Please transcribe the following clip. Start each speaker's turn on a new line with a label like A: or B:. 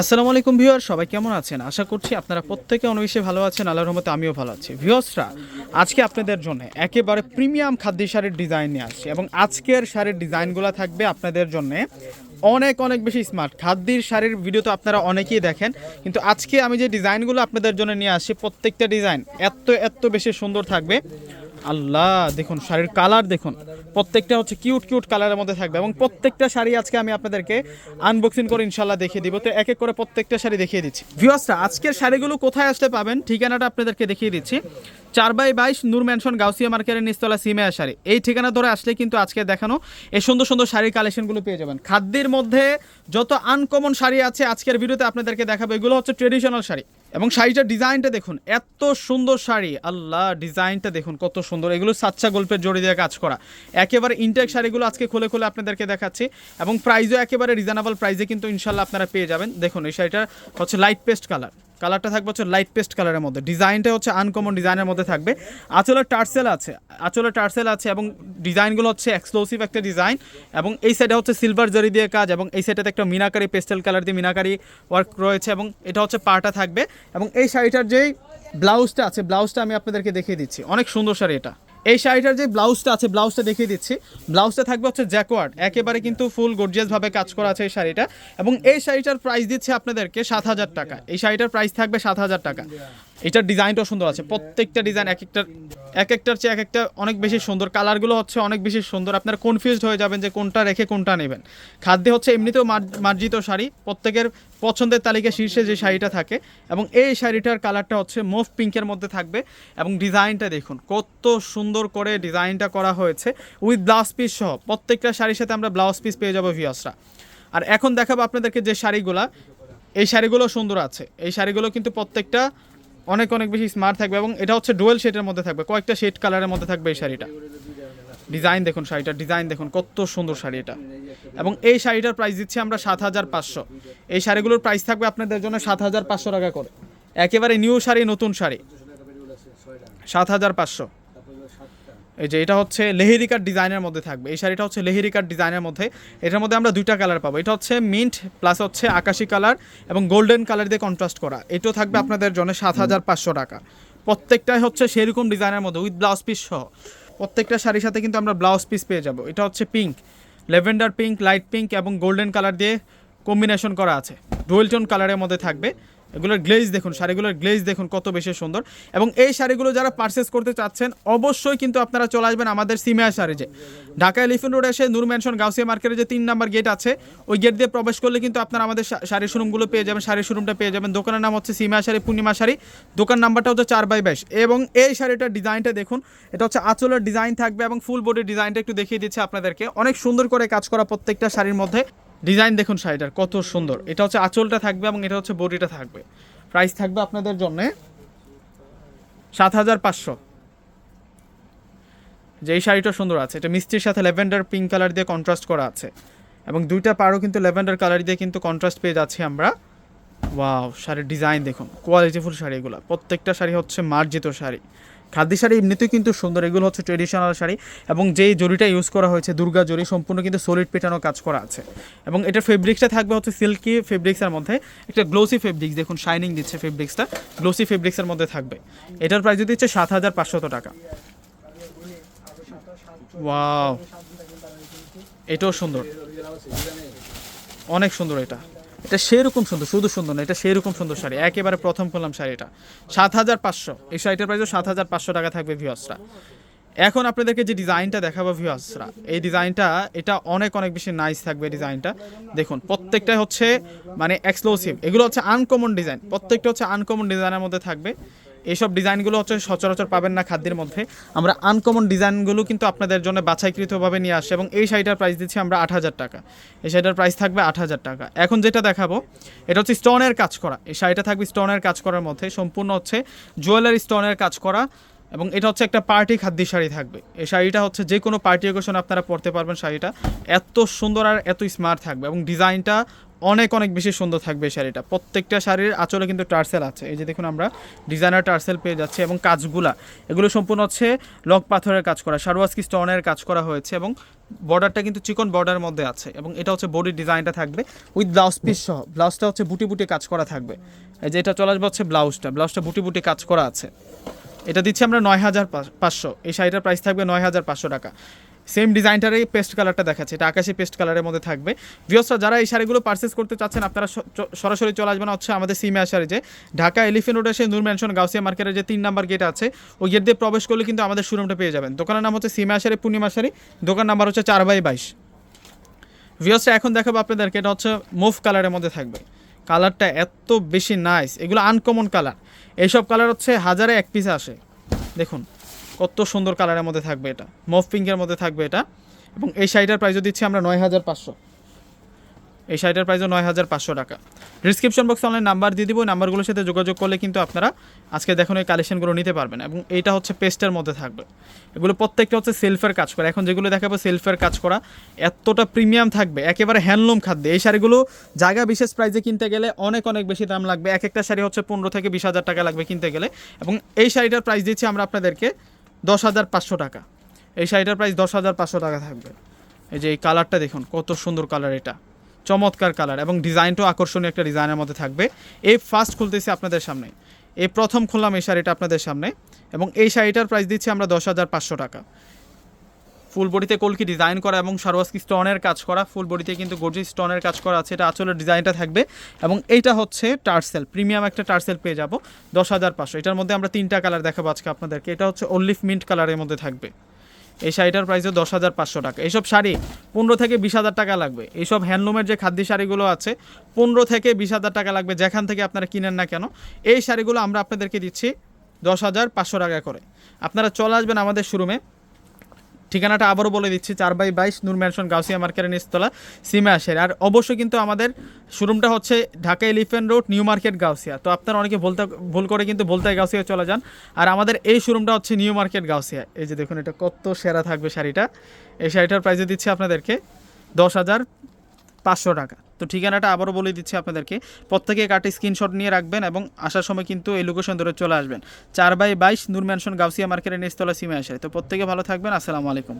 A: আসসালামু আলাইকুম ভিউয়ার সবাই কেমন আছেন? আশা করছি আপনারা প্রত্যেকে অনেক বেশি ভালো আছেন, আল্লাহর রহমতে আমিও ভালো আছি। ভিউয়ার্সরা, আজকে আপনাদের জন্য একেবারে প্রিমিয়াম খাদ্য শাড়ির ডিজাইন নিয়ে আসছি এবং আজকের শাড়ির ডিজাইনগুলো থাকবে আপনাদের জন্য অনেক অনেক বেশি স্মার্ট। খাদ্যের শাড়ির ভিডিও তো আপনারা অনেকেই দেখেন, কিন্তু আজকে আমি যে ডিজাইনগুলো আপনাদের জন্য নিয়ে আসছি, প্রত্যেকটা ডিজাইন এত এত বেশি সুন্দর থাকবে। আল্লাহ, দেখুন, শাড়ির কালার দেখুন। প্রত্যেকটা হচ্ছে কিউট কিউট কালারের মধ্যে থাকবে এবং প্রত্যেকটা শাড়ি আজকে আমি আপনাদেরকে আনবক্সিং করে ইনশাল্লাহ দেখিয়ে দিব। তো এক এক করে প্রত্যেকটা শাড়ি দেখিয়ে দিচ্ছি। ভিউয়ার্সরা আজকের শাড়িগুলো কোথায় আসলে পাবেন? ঠিকানাটা আপনাদেরকে দেখিয়ে দিচ্ছি। চার বাই বাইশ, নূর ম্যানশন গাউসিয়া মার্কেটের নিস্তলা সিমেয়া শাড়ি। এই ঠিকানা ধরে আসলে কিন্তু আজকে দেখানো এই সুন্দর সুন্দর শাড়ির কালেকশনগুলো পেয়ে যাবেন। খাদ্যের মধ্যে যত আনকমন শাড়ি আছে, আজকের ভিডিওতে আপনাদেরকে দেখাবো। এগুলো হচ্ছে ট্রেডিশনাল শাড়ি। এবং শাড়িটার ডিজাইনটা দেখুন, এত সুন্দর শাড়ি। আল্লাহ, ডিজাইনটা দেখুন, কত সুন্দর। এগুলো সাচ্চা গল্পের জড়ি দিয়ে কাজ করা। একেবারে ইন্টেক শাড়িগুলো আজকে খুলে খুলে আপনাদেরকে দেখাচ্ছি এবং প্রাইজও একেবারে রিজনেবল প্রাইজে কিন্তু ইনশাল্লাহ আপনারা পেয়ে যাবেন। দেখুন, এই শাড়িটা হচ্ছে লাইট পেস্ট কালার কালারটা থাকবে হচ্ছে লাইট পেস্ট কালারের মধ্যে। ডিজাইনটা হচ্ছে আনকমন ডিজাইনের মধ্যে থাকবে। আঁচলের টার্সেল আছে, আঁচলের টার্সেল আছে এবং ডিজাইনগুলো হচ্ছে এক্সক্লোসিভ একটা ডিজাইন এবং এই সাইডে হচ্ছে সিলভার জারি দিয়ে কাজ এবং এই সাইডটাতে একটা মিনাকারি পেস্টেল কালার দিয়ে মিনাকারি ওয়ার্ক রয়েছে এবং এটা হচ্ছে পাটা থাকবে এবং এই শাড়িটার যেই ব্লাউজটা আছে ব্লাউজটা আমি আপনাদেরকে দেখিয়ে দিচ্ছি। অনেক সুন্দর শাড়ি এটা। এই শাড়িটার যে ব্লাউজটা আছে, ব্লাউজটা দেখিয়ে দিচ্ছি। ব্লাউজটা থাকবে হচ্ছে জ্যাকোয়ার্ড। একেবারে কিন্তু ফুল গর্জিয়াসভাবে কাজ করা আছে এই শাড়িটা। এবং এই শাড়িটার প্রাইস দিচ্ছে আপনাদেরকে সাত হাজার টাকা। এই শাড়িটার প্রাইস থাকবে সাত হাজার টাকা। এটার ডিজাইনটাও সুন্দর আছে। প্রত্যেকটা ডিজাইন এক একটার এক একটার চেয়ে এক একটা অনেক বেশি সুন্দর। কালারগুলো হচ্ছে অনেক বেশি সুন্দর। আপনারা কনফিউজড হয়ে যাবেন যে কোনটা রেখে কোনটা নেবেন। খাদ্যে হচ্ছে এমনিতেও মার- মার্জিত শাড়ি। প্রত্যেকের পছন্দের তালিকায় শীর্ষে যে শাড়িটা থাকে এবং এই শাড়িটার কালারটা হচ্ছে মুভ পিঙ্কের মধ্যে থাকবে এবং ডিজাইনটা দেখুন, কত সুন্দর করে ডিজাইনটা করা হয়েছে উইথ ব্লাউজ পিস সহ। প্রত্যেকটা শাড়ির সাথে আমরা ব্লাউজ পিস পেয়ে যাব ভিয়াসরা আর এখন দেখাবো আপনাদেরকে যে শাড়িগুলা। এই শাড়িগুলো সুন্দর আছে। এই শাড়িগুলো কিন্তু প্রত্যেকটা অনেক অনেক বেশি স্মার্ট থাকবে এবং এটা হচ্ছে ডুয়েল শেডের মধ্যে থাকবে। কয়েকটা শেড কালারের মধ্যে থাকবে এই শাড়িটা। ডিজাইন দেখুন শাড়িটার ডিজাইন দেখুন কত সুন্দর শাড়ি এটা। এবং এই শাড়িটার প্রাইস দিচ্ছি আমরা সাত হাজার পাঁচশো। এই শাড়িগুলোর প্রাইস থাকবে আপনাদের জন্য সাত হাজার পাঁচশো টাকা করে। একেবারে নিউ শাড়ি, নতুন শাড়ি। সাত হাজার পাঁচশো। এই যে এটা হচ্ছে লেহেরিকার ডিজাইনের মধ্যে থাকবে। এই শাড়িটা হচ্ছে লেহেরিকার ডিজাইনের মধ্যে। এটার মধ্যে আমরা দুইটা কালার পাবো। এটা হচ্ছে মিন্ট, প্লাস হচ্ছে আকাশি কালার এবং গোল্ডেন কালার দিয়ে কন্ট্রাস্ট করা। এটাও থাকবে আপনাদের জন্য সাত হাজার পাঁচশো টাকা। প্রত্যেকটাই হচ্ছে সেরকম ডিজাইনের মধ্যে উইথ ব্লাউজ পিস সহ। প্রত্যেকটা শাড়ির সাথে কিন্তু আমরা ব্লাউজ পিস পেয়ে যাব। এটা হচ্ছে pink lavender pink light pink এবং গোল্ডেন কালার দিয়ে কম্বিনেশন করা আছে। ডুয়েল টোন কালারের মধ্যে থাকবে। এগুলোর গ্লেজ দেখুন, শাড়িগুলোর গ্লেজ দেখুন কত বেশি সুন্দর। এবং এই শাড়িগুলো যারা পারচেস করতে চাচ্ছেন, অবশ্যই কিন্তু আপনারা চলে আসবেন আমাদের সিমিয়া শাড়ি যে। ঢাকা এলিফেন্ট রোড এসে নূর ম্যানশন গাউসিয়া মার্কেটের যে তিন নাম্বার গেট আছে, ওই গেট দিয়ে প্রবেশ করলে কিন্তু আপনারা আমাদের শা- শাড়ির শোরুমগুলো পেয়ে যাবেন, শাড়ি শোরুমটা পেয়ে যাবেন। দোকানের নাম হচ্ছে সিমিয়া শাড়ি, পূর্ণিমা শাড়ি। দোকান নাম্বারটা হচ্ছে চার বাই বাইশ। এবং এই শাড়িটার ডিজাইনটা দেখুন, এটা হচ্ছে আঁচলের ডিজাইন থাকবে এবং ফুল বডির ডিজাইনটা একটু দেখিয়ে দিচ্ছে আপনাদেরকে। অনেক সুন্দর করে কাজ করা প্রত্যেকটা শাড়ির মধ্যে। ডিজাইন দেখুন শাড়িটার, কত সুন্দর। এটা হচ্ছে আঁচলটা থাকবে এবং এটা হচ্ছে বডিটা থাকবে। প্রাইস থাকবে আপনাদের জন্য সাত হাজার পাঁচশো। যে এই শাড়িটা সুন্দর আছে, এটা মিষ্টির সাথে ল্যাভেন্ডার পিঙ্ক কালার দিয়ে কন্ট্রাস্ট করা আছে। এবং দুইটা পাড়ও কিন্তু ল্যাভেন্ডার কালার দিয়ে কিন্তু কন্ট্রাস্ট পেয়ে যাচ্ছি আমরা। ওয়াও, শাড়ির ডিজাইন দেখুন কোয়ালিটিফুল শাড়িগুলো প্রত্যেকটা শাড়ি হচ্ছে মার্জিত শাড়ি। খাদি শাড়ি এমনিতেই কিন্তু সুন্দর, এগুলো হচ্ছে ট্রেডিশনাল শাড়ি এবং যেই জরিটা ইউজ করা হয়েছে, দুর্গা জরি সম্পূর্ণ কিন্তু সলিড পেটানো কাজ করা আছে। এবং এটা ফেব্রিক্সটা থাকবে হচ্ছে সিল্কি ফেব্রিক্সের মধ্যে, একটা গ্লোসি ফেব্রিক্স দেখুন শাইনিং দিচ্ছে ফেব্রিক্সটা গ্লোসি ফেব্রিক্সের মধ্যে থাকবে। এটার প্রাইস দিচ্ছে সাত হাজার পাঁচশত টাকা। ওয়াও এটাও সুন্দর। অনেক সুন্দর এটা। এটা সেরকম সুন্দর, শুধু সুন্দর না, এটা সেরকম সুন্দর শাড়ি। একেবারে প্রথম করলাম শাড়িটা। সাত হাজার পাঁচশো, এই শাড়িটার প্রাইসও সাত হাজার পাঁচশো টাকা থাকবে ভিউয়ার্সরা এখন আপনাদেরকে যে ডিজাইনটা দেখাবো ভিউয়ার্সরা এই ডিজাইনটা এটা অনেক অনেক বেশি নাইস থাকবে ডিজাইনটা দেখুন প্রত্যেকটা হচ্ছে মানে এক্সক্লুসিভ এগুলো হচ্ছে আনকমন ডিজাইন প্রত্যেকটা হচ্ছে আনকমন ডিজাইনের মধ্যে থাকবে। এইসব ডিজাইনগুলো হচ্ছে সচরাচর পাবেন না খাদ্যের মধ্যে। আমরা আনকমন ডিজাইনগুলো কিন্তু আপনাদের জন্য বাছাইকৃতভাবে নিয়ে আসি এবং এই শাড়িটার প্রাইস দিচ্ছি আমরা আট হাজার টাকা। এই শাড়িটার প্রাইস থাকবে আট হাজার টাকা। এখন যেটা দেখাবো, এটা হচ্ছে স্টোনের কাজ করা। এই শাড়িটা থাকবে স্টোনের কাজ করার মধ্যে। সম্পূর্ণ হচ্ছে জুয়েলারি স্টোনের কাজ করা। এবং এটা হচ্ছে একটা পার্টি খাদ্যি শাড়ি থাকবে। এই শাড়িটা হচ্ছে যে কোনো পার্টি অকেশনে আপনারা পরতে পারবেন শাড়িটা। এত সুন্দর আর এত স্মার্ট থাকবে এবং ডিজাইনটা অনেক অনেক বেশি সুন্দর থাকবে এই শাড়িটা। প্রত্যেকটা শাড়ির আঁচলে কিন্তু টার্সেল আছে। এই যে দেখুন আমরা ডিজাইনার টার্সেল পেয়ে যাচ্ছি এবং কাজগুলা। এগুলো সম্পূর্ণ হচ্ছে লক পাথরের কাজ করা সারওয়াজকি স্টোনের কাজ করা হয়েছে এবং বর্ডারটা কিন্তু চিকন বর্ডারের মধ্যে আছে এবং এটা হচ্ছে বডির ডিজাইনটা থাকবে উইথ ব্লাউজ পিস সহ। ব্লাউজটা হচ্ছে বুটি বুটি কাজ করা থাকবে। এই যে এটা চলে আসবে হচ্ছে ব্লাউজটা ব্লাউজটা বুটি বুটি কাজ করা আছে। এটা দিচ্ছি আমরা নয় হাজার পাঁচশো। এই শাড়িটার প্রাইস থাকবে নয় হাজার পাঁচশো টাকা। সেম ডিজাইনটারই পেস্ট কালারটা দেখাচ্ছে। এটা আকাশি পেস্ট কালারের মধ্যে থাকবে। ভিওসরা যারা এই শাড়িগুলো পারচেস করতে চাচ্ছেন, আপনারা সরাসরি চলে আসবেন হচ্ছে আমাদের সিমে শাড়ি যে ঢাকা এলিফেন্ট রোডে সেই নূর ম্যানশন গাউসিয়া মার্কেটের যে তিন নাম্বার গেট আছে, ওই গেট দিয়ে প্রবেশ করলে কিন্তু আমাদের শোরুমটা পেয়ে যাবেন। দোকানের নাম হচ্ছে সিমে শাড়ি পূর্ণিমা শাড়ি দোকান নাম্বার হচ্ছে চার বাই বাইশ। ভিওসটা এখন দেখাবো আপনাদেরকে। এটা হচ্ছে মুভ কালারের মধ্যে থাকবে। কালারটা এত বেশি নাইস এগুলো আনকমন কালার এইসব কালার হচ্ছে হাজারে এক পিস আসে। দেখুন, কত সুন্দর কালারের মধ্যে থাকবে এটা। মফ পিঙ্কের মধ্যে থাকবে এটা। এবং এই শাড়িটার প্রাইসও দিচ্ছি আমরা নয় হাজার পাঁচশো। এই শাড়িটার প্রাইসও নয় হাজার পাঁচশো টাকা। ডিসক্রিপশন বক্সে অনলাইন নাম্বার দিয়ে দিব নাম্বারগুলোর সাথে যোগাযোগ করলে কিন্তু আপনারা আজকে দেখুন এই কালেকশনগুলো নিতে পারবেন এবং এইটা হচ্ছে পেস্টের মধ্যে থাকবে। এগুলো প্রত্যেকটা হচ্ছে সেলফের কাজ করা। এখন যেগুলো দেখাবো সেলফের কাজ করা, এতটা প্রিমিয়াম থাকবে, একেবারে হ্যান্ডলুম খাদ্য। এই শাড়িগুলো জায়গা বিশেষ প্রাইসে কিনতে গেলে অনেক অনেক বেশি দাম লাগবে। এক একটা শাড়ি হচ্ছে পনেরো থেকে বিশ হাজার টাকা লাগবে কিনতে গেলে এবং এই শাড়িটার প্রাইস দিচ্ছি আমরা আপনাদেরকে দশ হাজার পাঁচশো টাকা। এই শাড়িটার প্রাইস দশ হাজার পাঁচশো টাকা থাকবে। এই যে এই কালারটা দেখুন, কত সুন্দর কালার এটা। চমৎকার কালার এবং ডিজাইনটাও আকর্ষণীয় একটা ডিজাইনের মধ্যে থাকবে। এই ফার্স্ট খুলতেছি আপনাদের সামনে। এই প্রথম খুললাম এই শাড়িটা আপনাদের সামনে এবং এই শাড়িটার প্রাইস দিচ্ছি আমরা দশ হাজার পাঁচশো টাকা। ফুল বডিতে কলকি ডিজাইন করা এবং সারওয়াস্কি স্টোনের কাজ করা ফুল বডিতে কিন্তু গর্জি স্টোনের কাজ করা আছে, এটা আচলের ডিজাইনটা থাকবে এবং এইটা হচ্ছে টার্সেল প্রিমিয়াম একটা টার্সেল পেয়ে যাব দশ হাজার পাঁচশো। এটার মধ্যে আমরা তিনটা কালার দেখাবো আজকে আপনাদেরকে। এটা হচ্ছে অলিভ মিন্ট কালারের মধ্যে থাকবে। এই শাড়িটার প্রাইস দশ হাজার পাঁচশো টাকা। এইসব শাড়ি পনেরো থেকে বিশ হাজার টাকা লাগবে। এইসব হ্যান্ডলুমের যে খাদ্য শাড়িগুলো আছে, পনেরো থেকে বিশ হাজার টাকা লাগবে যেখান থেকে আপনারা কিনেন না কেন। এই শাড়িগুলো আমরা আপনাদেরকে দিচ্ছি দশ হাজার পাঁচশো টাকা করে। আপনারা চলে আসবেন আমাদের শোরুমে ঠিকানাটা আবারও বলে দিচ্ছি, চার বাই বাইশ নূর ম্যানশন গাউসিয়া মার্কেটের নিচতলা, সিমা আসের। আর অবশ্যই কিন্তু আমাদের শোরুমটা হচ্ছে Dhaka Elephant Road, New Market, Gausia. তো আপনারা অনেকে বলতে, ভুল করে কিন্তু বলতে গাউসিয়া চলে যান। আর আমাদের এই শোরুমটা হচ্ছে নিউ মার্কেট, গাউসিয়া। এই যে দেখুন, এটা কত সেরা থাকবে শাড়িটা। এই শাড়িটার প্রাইসে দিচ্ছি আপনাদেরকে দশ হাজার পাঁচশো টাকা। তো ঠিকানাটা আবারও বলে দিচ্ছি আপনাদেরকে। প্রত্যেকে কাটে স্ক্রিনশট নিয়ে রাখবেন এবং আসার সময় কিন্তু এই লোকেশন ধরে চলে আসবেন। চার বাই বাইশ নূর ম্যানশন গাউসিয়া মার্কেটের নিচতলা সিমে আসে তো প্রত্যেকে ভালো থাকবেন। আসসালামু আলাইকুম।